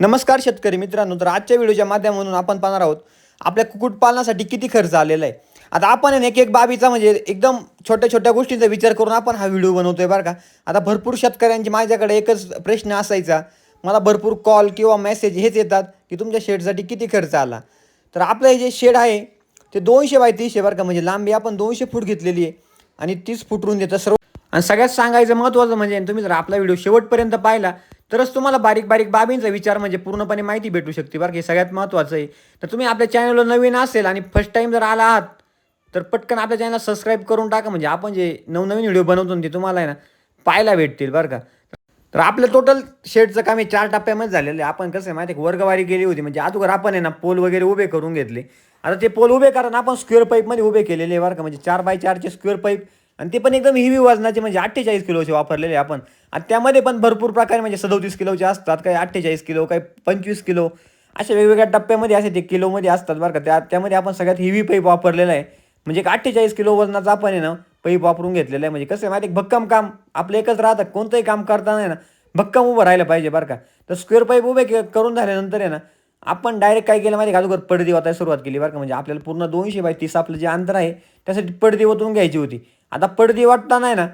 नमस्कार शेतकरी मित्रांनो तर आजच्या व्हिडिओच्या माध्यमातून आपण पाहणार आहोत आपल्या कुक्कुटपालनासाठी किती खर्च आलेला आहे. आता आपण आहे ना एक एक बाबीचा म्हणजे एकदम छोट्या छोट्या गोष्टींचा विचार करून आपण हा व्हिडिओ बनवतोय बरं का. आता भरपूर शेतकऱ्यांची माझ्याकडे एकच प्रश्न असायचा. मला भरपूर कॉल किंवा मेसेज हेच येतात की तुमच्या शेडसाठी किती खर्च आला. तर आपलं हे जे शेड आहे ते दोनशे बाय तीनशे बरं का म्हणजे लांबी आपण दोनशे फूट घेतलेली आहे आणि तीस फूट देतं सर्व आणि सगळ्यात सांगायचं महत्त्वाचं म्हणजे तुम्ही जर आपला व्हिडिओ शेवटपर्यंत पाहिला तरच तुम्हाला बारीक बारीक बाबींचा विचार म्हणजे पूर्णपणे माहिती भेटू शकते. बरं की? हे सगळ्यात महत्त्वाचं आहे. तर तुम्ही आपल्या चॅनलवर नवीन असेल आणि फर्स्ट टाईम जर आला आहात तर पटकन आपल्या चॅनलला सबस्क्राईब करून टाका. म्हणजे आपण जे नवनवीन व्हिडिओ बनवतो ते तुम्हाला आहे ना पाहायला भेटतील. बरं का? तर आपलं टोटल शेडचं काम हे चार टप्प्यामध्ये झालेलं आहे. आपण कसं आहे माहिती आहे वर्गवारी गेली होती. म्हणजे अगोदर आपण आहे ना पोल वगैरे उभे करून घेतले. आता ते पोल उभे कारण आपण स्क्वेअर पाईपमध्ये उभे केलेले आहे. बरं का? म्हणजे चार बाय चारचे स्क्वेअर पाईप आणि ते पण एकदम हेवी वजनाचे म्हणजे अठ्ठेचाळीस किलोचे वापरलेले आहे आपण. आणि त्यामध्ये पण भरपूर प्रकारे म्हणजे सदोतीस किलोचे असतात काही अठ्ठेचाळीस किलो काही पंचवीस किलो. अशा वेगवेगळ्या टप्प्यामध्ये असे ते किलोमध्ये असतात बरं का. त्या त्यामध्ये आपण सगळ्यात हेवी पाईप वापरलेला आहे. म्हणजे एक अठ्ठेचाळीस किलो वजनाचा आपण आहे ना पाईप वापरून घेतलेला आहे. म्हणजे कसं आहे माहिती आहे, भक्कम काम आपलं एकच राहतं. कोणतंही काम करताना आहे ना भक्कम उभं राहिलं पाहिजे बरं का. तर स्क्वेअर पाईप उभे के करून झाल्यानंतर आहे ना आपण डायरेक्ट काय केलं माहिती आहे का? अगोदर पडदी वाचायला सुरुवात केली बरं का. म्हणजे आपल्याला पूर्ण दोनशे बाय तीस आपलं जे अंतर आहे त्यासाठी पडदी ओतून घ्यायची होती. आता पडदी वाटताना आहे ना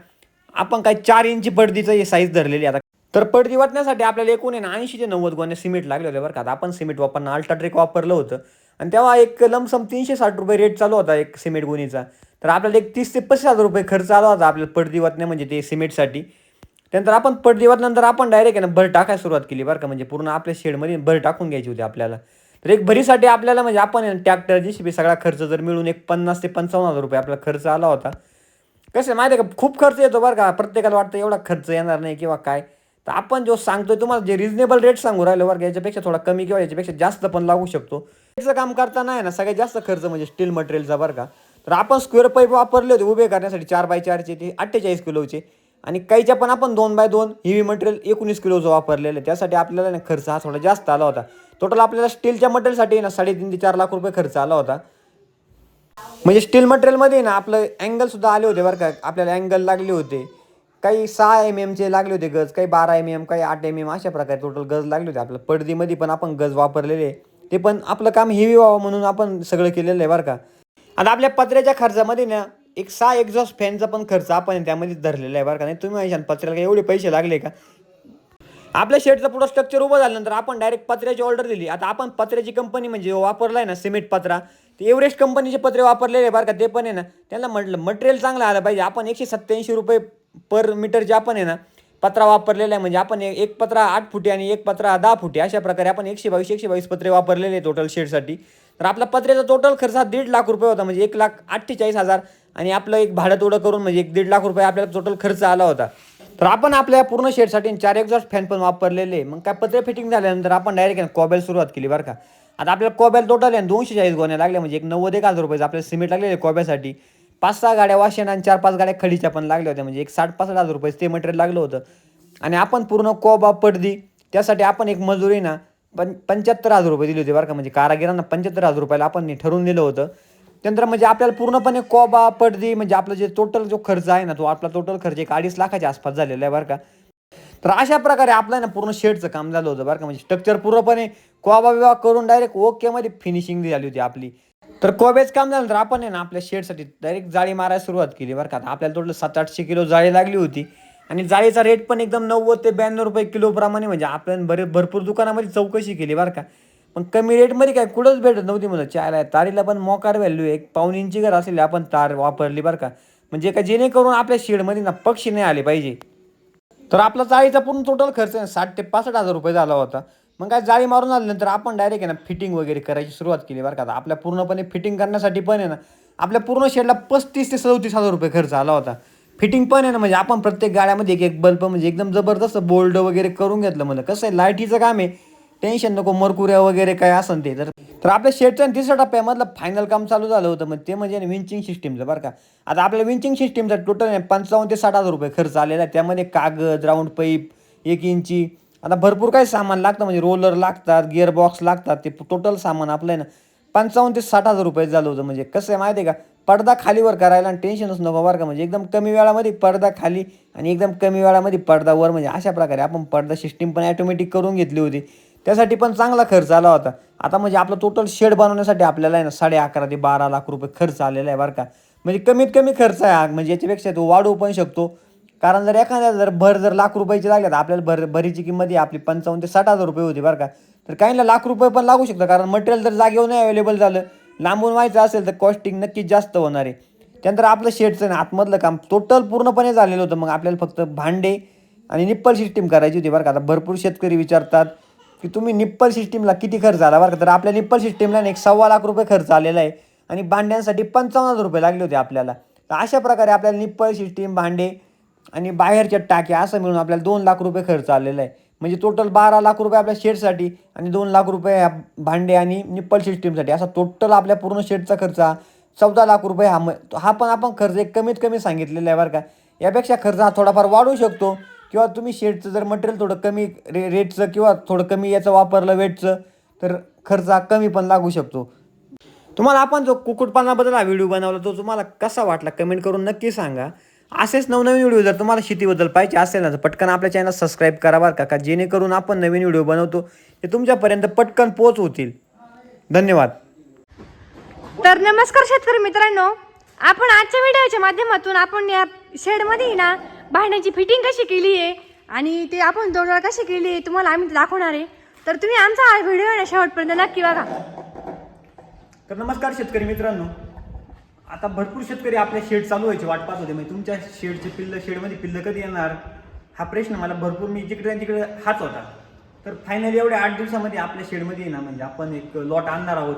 आपण काय चार इंची पडदीचं हे साईज धरलेली आता. तर पडदी वाटण्यासाठी आपल्याला एकूण आहे ना ऐंशी ते नव्वद गोणे सिमेंट लागले होते बरं का. आता आपण सिमेंट वापरणं अल्ट्राट्रेक वापरलं होतं. आणि तेव्हा एक लमसम तीनशे साठ रुपये रेट चालू होता एक सिमेंट गुणीचा. तर आपल्याला एक तीस ते पस्तीस हजार रुपये खर्च आला होता आपल्याला पडदी वाटण्या म्हणजे ते सिमेंटसाठी त्यानंतर आपण पडदी वाटल्यानंतर आपण डायरेक्ट आहे ना भर टाकायला सुरुवात केली बरं का. म्हणजे पूर्ण आपल्या शेडमध्ये भर टाकून घ्यायची होती आपल्याला. तर एक भरीसाठी आपल्याला म्हणजे आपण ट्रॅक्टर जी सगळा खर्च जर मिळून एक पन्नास ते पंचावन्न हजार रुपये आपला खर्च आला होता. कसं आहे माहिती आहे का? खूप खर्च येतो बरं का. प्रत्येकाला वाटतं एवढा खर्च येणार नाही किंवा काय. तर आपण जो सांगतोय तुम्हाला जे रिजनेबल रेट सांगू राहिलो बरं का याच्यापेक्षा थोडा कमी किंवा याच्यापेक्षा जास्त पण लागू शकतो. त्याचं काम करताना आहे ना सगळ्यात जास्त खर्च म्हणजे स्टील मटेरियलचा बरं का. तर आपण स्क्वेअर पाईप वापरले होते उभे करण्यासाठी चार बाय चारचे ते अठ्ठेचाळीस किलोचे आणि काहीच्या पण आपण दोन बाय दोन हेवी मटेरियल एकोणीस किलोचं वापरलेलं आहे. त्यासाठी आपल्याला ना खर्च हा थोडा जास्त आला होता. टोटल आपल्याला स्टीलच्या मटेरियलसाठी ना साडेतीन ते चार लाख रुपये खर्च आला होता. म्हणजे स्टील मटेरियलमध्ये ना आपलं अँगलसुद्धा आले होते बरं का. आपल्याला अँगल लागले होते. काही सहा mm एम एमचे लागले होते गज काही बारा एम एम काही आठ एम एम अशा प्रकारे टोटल गज लागले होते आपल्या पडदीमध्ये पण आपण गज वापरलेले आहे. ते पण आपलं काम हेवी व्हावं म्हणून आपण सगळं केलेलं आहे बरं का. आता आपल्या पत्र्याच्या खर्चामध्ये ना एक सहा एक्झॉस्ट फॅनचा पण खर्च आपण त्यामध्ये धरलेला आहे बरं का. नाही तुम्ही पत्र्याला काही एवढे पैसे लागले का? आपल्या शेडचं पुढं स्ट्रक्चर उभं झाल्यानंतर आपण डायरेक्ट पत्र्याची ऑर्डर दिली. आता आपण पत्र्याची कंपनी म्हणजे वापरला आहे ना सिमेंट पत्रा ते एव्हरेस्ट कंपनीचे पत्रे वापरलेले आहे बरं का ते पण आहे ना. त्यांना म्हटलं मटेरियल चांगलं आलं पाहिजे. आपण एकशे सत्त्याऐंशी रुपये पर मीटरचे आपण आहे ना पत्रा वापरलेला आहे. म्हणजे आपण एक पत्रा आठ फुटी आणि एक पत्रा दहा फुटी अशा प्रकारे आपण एकशे बावीस एकशे बावीस पत्रे वापरलेले आहे टोटल शेडसाठी. तर आपला पत्र्याचा टोटल खर्च हा दीड लाख रुपये होता. म्हणजे एक लाख अठ्ठेचाळीस हजार आणि आपलं एक भाडं तोडं करून म्हणजे एक दीड लाख रुपये आपल्याला टोटल खर्च आला होता. तर आपण आपल्या पूर्ण शेडसाठी चार एक्झॉस्ट फॅन पण वापरलेले. मग काय पत्रे फिटिंग झाल्यानंतर आपण डायरेक्ट कॉबेल सुरुवात केली बरं का. आता आपल्याला कॉबेल टोटल आहे दोनशे चाळीस गोण्या लागल्या. म्हणजे एक नव्वद एक हजार रुपये आपल्याला सिमेंट लागलेले कॉब्यासाठी पाच सहा गाड्या वाशेन आणि चार पाच गाड्या खडीच्या पण लागल्या होत्या. म्हणजे एक साठ पासष्ट हजार रुपये ते मटेरियल लागलं होतं. आणि आपण पूर्ण कोबा पडदी. त्यासाठी आपण एक मजुरी ना पण पंच्याहत्तर हजार रुपये दिले होते बरं का. म्हणजे कारागिरांना पंच्याहत्तर हजार रुपयाला आपण ठरवून दिलं होतं. त्यानंतर म्हणजे आपल्याला पूर्णपणे कोबा पडदी म्हणजे आपला जे टोटल जो खर्च आहे ना तो आपला टोटल खर्च एक अडीच लाखाच्या आसपास झालेला आहे बरं का. तर अशा प्रकारे आपलं ना पूर्ण शेडचं काम झालं होतं बरं का. म्हणजे स्ट्रक्चर पूर्णपणे कोबा विवाह करून डायरेक्ट ओकेमध्ये फिनिशिंग झाली होती आपली. तर कोब्याच काम झालं तर आपण आहे ना आपल्या शेडसाठी डायरेक्ट जाळी मारायला सुरुवात केली बरं का. आपल्याला टोटल सात आठशे किलो जाळी लागली होती. आणि जाळीचा रेट पण एकदम नव्वद ते ब्याण्णव रुपये किलोप्रमाणे म्हणजे आपण बरे भरपूर दुकानामध्ये चौकशी केली बरं का. पण कमी रेटमध्ये काय कुठंच भेटत नव्हती मला चायला तारीला पण मोकार व्हॅल्यू एक पाऊन इंची घर असलेली आपण तार वापरली बरं का. म्हणजे का जेणेकरून आपल्या शेडमध्ये ना पक्षी नाही आले पाहिजे. तर आपला जाळीचा पूर्ण टोटल खर्च आहे ना साठ ते पासष्ट हजार रुपये झाला होता. मग काय जाळी मारून आल्यानंतर आपण डायरेक्ट आहे ना फिटिंग वगैरे करायची सुरुवात केली बरं का. आता आपल्या पूर्णपणे फिटिंग करण्यासाठी पण आहे ना आपल्या पूर्ण शेडला पस्तीस ते सदतीस हजार रुपये खर्च आला होता. फिटिंग पण आहे ना म्हणजे आपण प्रत्येक गाड्यामध्ये एक एक बल्ब म्हणजे एकदम जबरदस्त बोल्ड वगैरे करून घेतलं म्हणजे कसं आहे लाईटीचं काम आहे. टेन्शन नको मरकुऱ्या वगैरे काय असन ते. तर तर आपल्या शेडच्या तिसऱ्या टप्प्यामधलं फायनल काम चालू झालं होतं मग ते म्हणजे विंचिंग सिस्टीमचं बरं का. आता आपल्या विंचिंग सिस्टीमचा टोटल पंचावन्न ते साठ हजार रुपये खर्च आलेला आहे. त्यामध्ये कागद राऊंड पाईप एक इंची आता भरपूर काही सामान लागतं म्हणजे रोलर लागतात गिअर बॉक्स लागतात ते टोटल सामान आपलं आहे ना पंचावन्न ते साठ हजार रुपये झालं होतं. म्हणजे कसं आहे माहिती आहे का पडदा खालीवर करायला आणि टेन्शनच नको बरं का. म्हणजे एकदम कमी वेळामध्ये पडदा खाली आणि एकदम कमी वेळामध्ये पडदा वर म्हणजे अशा प्रकारे आपण पडदा सिस्टीम पण ॲटोमॅटिक करून घेतली होती. त्यासाठी पण चांगला खर्च आला होता. आता म्हणजे आपलं टोटल शेड बनवण्यासाठी आपल्याला आहे ना साडे अकरा ते बारा लाख रुपये खर्च आलेला आहे बरं का. म्हणजे कमीत कमी खर्च आहे हा. म्हणजे याच्यापेक्षा तो वाढवू पण शकतो. कारण जर एखाद्या जर भर जर लाख रुपयाची लागल्या तर आपल्याला भर भरीची किंमत ही आपली पंचावन्न ते साठ हजार रुपये होती बरं का. तर काहींना लाख रुपये पण लागू शकतं कारण मटेरियल जर जागेवर नाही अवेलेबल झालं लांबून व्हायचं असेल तर कॉस्टिंग नक्कीच जास्त होणार आहे. त्यानंतर आपलं शेडचं ना आतमधलं काम टोटल पूर्णपणे झालेलं होतं. मग आपल्याला फक्त भांडे आणि निप्पल सिस्टीम करायची होती बरं का. आता भरपूर शेतकरी विचारतात की तुम्ही निप्पल सिस्टीमला किती खर्च आला बरं का? तर आपल्या निप्पल सिस्टीमला एक सव्वा लाख रुपये खर्च आलेला आहे आणि भांड्यांसाठी पंचावन्न हजार रुपये लागले होते आपल्याला. तर अशा प्रकारे आपल्याला निप्पल सिस्टीम भांडे आणि बाहेरच्या टाक्या असं मिळून आपल्याला दोन लाख रुपये खर्च आलेला आहे. म्हणजे टोटल बारा लाख रुपये आपल्या शेडसाठी आणि दोन लाख रुपये ह्या भांडे आणि निप्पल सिस्टीमसाठी असा टोटल आपल्या पूर्ण शेडचा खर्च हा चौदा लाख रुपये हा म- हा पण आपण खर्च एक कमीत कमी सांगितलेला आहे बरं का. यापेक्षा खर्च हा थोडाफार वाढू शकतो. किंवा तुम्ही शेडचं जर मटेरियल थोडं कमी रे रेटचं किंवा थोडं कमी याचं वापरलं वेटचं तर खर्च हा कमी पण लागू शकतो. तुम्हाला आपण जो कुक्कुटपालनाबद्दल हा व्हिडिओ बनवला तो तुम्हाला कसा वाटला कमेंट करून नक्की सांगा. असेच नवनवीन व्हिडिओ जर तुम्हाला शेतीबद्दल पाहिजे असेल ना तर पटकन आपल्या चॅनल सबस्क्राईब करा बरं का का जेणेकरून आपण नवीन व्हिडिओ बनवतो ते तुमच्यापर्यंत पटकन पोच होतील धन्यवाद. तर नमस्कार शेतकरी मित्रांनो आपण आजच्या व्हिडिओच्या माध्यमातून आपण या शेडमध्ये ना भांड्याची फिटिंग कशी केली आहे आणि ते आपण दोडवाळ कशी केली आहे तुम्हाला आम्ही दाखवणार आहे. तर तुम्ही आमचा हा व्हिडिओ ना शेवटपर्यंत नक्की बघा. तर नमस्कार शेतकरी मित्रांनो. आता भरपूर शेतकरी आपल्या शेड चालू व्हायची वाट पाहत होते. म्हणजे तुमच्या शेडचे पिल्लं शेडमध्ये पिल्लं कधी येणार? हा प्रश्न मला भरपूर मी जिकडे तिकडे हाच होता. तर फायनली एवढ्या आठ दिवसामध्ये आपल्या शेडमध्ये ना म्हणजे आपण एक लॉट आणणार आहोत.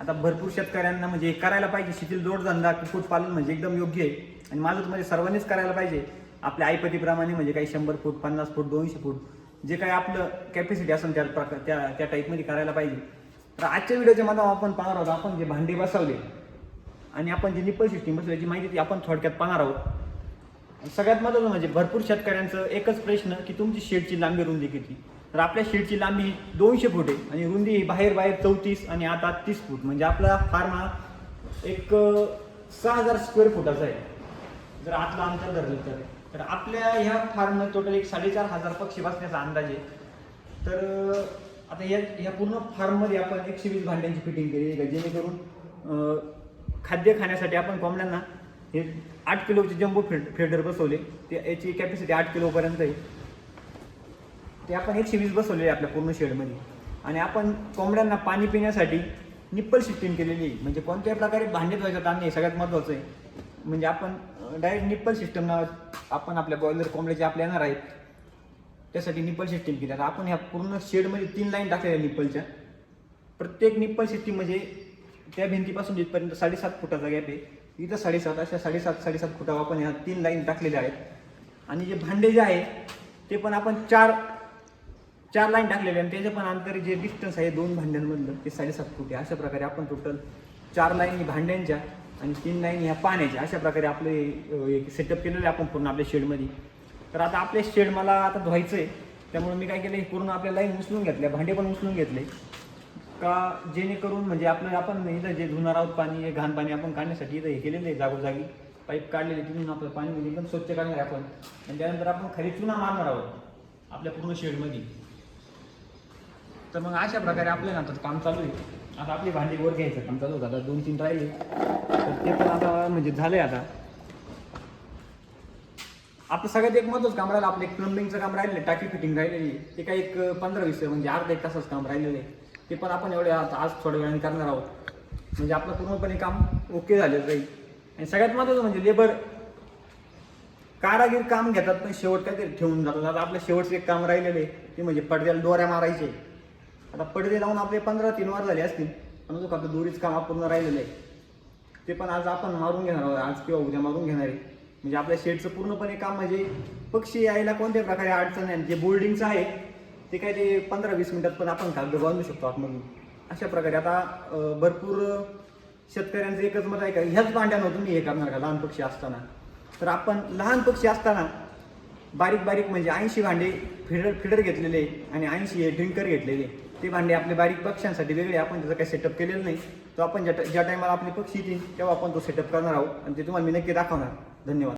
आता भरपूर शेतकऱ्यांना म्हणजे करायला पाहिजे. शेतील जोडधंदा कुक्कुटपालन म्हणजे एकदम योग्य आहे. आणि माझं तर म्हणजे सर्वांनीच करायला पाहिजे. आपल्या आईपतीप्रमाणे म्हणजे काही शंभर फूट पन्नास फूट दोनशे फूट जे काही आपलं कॅपॅसिटी असेल त्या प्रकार त्या त्या टाईपमध्ये करायला पाहिजे. तर आजच्या व्हिडिओच्या मध्ये आपण पाहणार आहोत आपण जे भांडे बसवले आणि आपण जी निप्पल सिस्टीम बसवली याची माहिती ती आपण थोडक्यात पाहणार आहोत. सगळ्यात महत्त्वाचं म्हणजे भरपूर शेतकऱ्यांचं एकच प्रश्न की तुमची शेडची लांबी रुंदी किती? तर आपल्या शेडची लांबी दोनशे फूट आहे आणि रुंदी ही बाहेर बाहेर चौतीस आणि आता तीस फूट. म्हणजे आपला फार्म हा एक सहा हजार स्क्वेअर फुटाचा आहे. जर आतलं अंतर धरलं तर. तर आपल्या ह्या फार्म टोटल एक साडेचार हजार पक्षी बसण्याचा अंदाज आहे. तर आता या ह्या पूर्ण फार्ममध्ये आपण एकशे वीस भांड्यांची फिटिंग केली आहे जेणेकरून खाद्य खाण्यासाठी आपण कोंबड्यांना हे आठ किलोचे जम्बो फिल्ड फिल्टर बसवले. ते याची कॅपॅसिटी आठ किलोपर्यंत आहे. ते आपण एकशे वीस बसवलेले आहे आपल्या पूर्ण शेडमध्ये आणि आपण कोंबड्यांना पाणी पिण्यासाठी निप्पल शिफ्टिंग केलेली आहे. म्हणजे कोणत्याही प्रकारे भांडे धुवायचं ताण नाही सगळ्यात महत्त्वाचं आहे. म्हणजे आपण डायरेक्ट निप्पल सिस्टमना आपण आपल्या बॉयलर कोंबड्याचे आपल्या येणार आहेत त्यासाठी निप्पल सिस्टीम केली. आता आपण ह्या पूर्ण शेडमध्ये तीन लाईन टाकलेल्या निप्पलच्या प्रत्येक निप्पल सिस्टीम म्हणजे त्या भिंतीपासून जिथपर्यंत साडेसात फुटाचा गॅप आहे इथं साडेसात अशा साडेसात साडेसात फुटावर आपण ह्या तीन लाईन टाकलेल्या आहेत. आणि जे भांडे जे आहे ते पण आपण चार चार लाईन टाकलेले आणि त्याचं पण अंतर जे डिस्टन्स आहे दोन भांड्यांमधलं ते साडेसात फूट आहे. अशा प्रकारे आपण टोटल चार लाईन भांड्यांच्या आणि तीन लाईन ह्या पाण्याच्या अशा प्रकारे आपले एक सेटअप केलेलं आहे आपण पूर्ण आपल्या शेडमध्ये तर आता आपले शेड मला आता धुवायचं आहे त्यामुळे मी काय केलं आहे पूर्ण आपल्या लाईन उचलून घेतल्या भांडे पण उचलून घेतले. का जेणेकरून म्हणजे आपलं आपण इथं जे धुणार आहोत पाणी हे घाण पाणी आपण काढण्यासाठी इथं हे केलेलं आहे जागोजागी. पाईप काढलेले तिथून आपलं पाणी म्हणजे एकदम स्वच्छ काढणार आहे आपण. आणि त्यानंतर आपण खाली चुना मारणार आहोत आपल्या पूर्ण शेडमध्ये तर मग अशा प्रकारे आपलं ना आता काम चालू आहे. आता आपली भांडी वर घ्यायचं काम चालू होतं. आता दोन तीन राहिले तर ते पण आता म्हणजे झालंय आता. आपलं सगळ्यात एक महत्वाचं काम राहिलं आपलं एक प्लंबिंगचं काम राहिलेलं आहे, टाकी फिटिंग राहिलेली ते काही एक पंधरा वीस म्हणजे अर्धा एक तासच काम राहिलेलं आहे. ते पण आपण एवढे आता आज थोड्या वेळाने करणार आहोत. म्हणजे आपलं पूर्णपणे काम ओके झालेलं राहील. आणि सगळ्यात महत्वाचं म्हणजे लेबर कारागीर काम घेतात पण शेवट काहीतरी ठेवून जातात. आता आपलं शेवटचं एक काम राहिलेलं आहे. ते म्हणजे पडद्याला दोऱ्या मारायचे. आता पडदे लावून आपले पंधरा तीन वार झाले असतील पण अजून आपलं दोरीच काम पूर्ण राहिलेलं आहे. ते पण आज आपण मारून घेणार आहोत आज किंवा उद्या मारून घेणार आहे. म्हणजे आपल्या शेडचं पूर्णपणे काम म्हणजे पक्षी यायला कोणत्या प्रकारे अडचण आहे जे बोर्डिंगचं आहे ते काय ते पंधरा वीस मिनटात पण आपण कागद बांधू शकतो आतमधून. अशा प्रकारे आता भरपूर शेतकऱ्यांचं एकच मत आहे का ह्याच भांड्यानं तुम्ही हे करणार का लहान पक्षी असताना? तर आपण लहान पक्षी असताना बारीक बारीक म्हणजे ऐंशी भांडे फिडर फिडर घेतलेले आणि ऐंशी हे ड्रिंकर घेतलेले. ते भांडे आपले बारीक पक्ष्यांसाठी वेगळे आपण त्याचं काही सेटअप केलेलं नाही. तो आपण ज्या ज्या टायमाला आपले पक्षी येतील तेव्हा आपण तो सेटअप करणार आहोत आणि ते तुम्हाला मी नक्की दाखवणार. धन्यवाद.